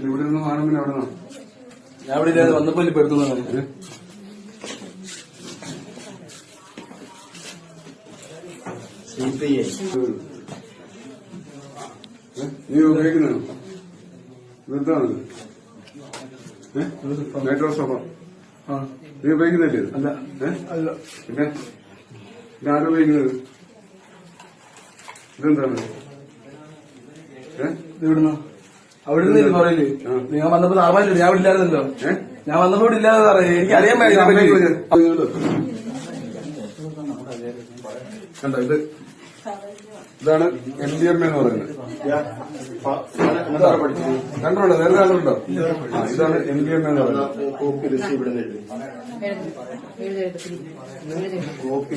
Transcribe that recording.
ഇവിടെ നിന്ന് എവിടെ നിന്നാ? ഞാൻ ഇവിടെ ഇല്ലാതെ വന്നപ്പോ ഇപ്പൊ എടുത്തു ഏ? C P I. ഏ? നീ ഉപയോഗിക്കുന്നു ഏ? മൈക്രോസോഫ ആ. നീ ഉപയോഗിക്കുന്നില്ലേ അല്ല. ഏ? അല്ല. പിന്നെ? ഇതാരും ഉപയോഗിക്കുന്നത് ഇതെന്താണ്? ഇവിടുന്ന് അവിടെ ഇത് പറയില്ലേ. ഞാൻ വന്നപ്പോ സാമാന്യം ഞാൻ ഇവിടെ ഇല്ലായിരുന്നല്ലോ ഞാൻ വന്നപ്പോ ഇവിടെ ഇല്ലാതെ സാറേ. എനിക്ക് അറിയാൻ കണ്ടോ? ഇത് ഇതാണ് എം ഡി എം എന്ന് പറയുന്നത്. കണ്ടോണ്ടോ നേരത്തെ കണ്ടോ ഇതാണ് എം ഡി എം എന്ന് പറയുന്നത്. Copy copy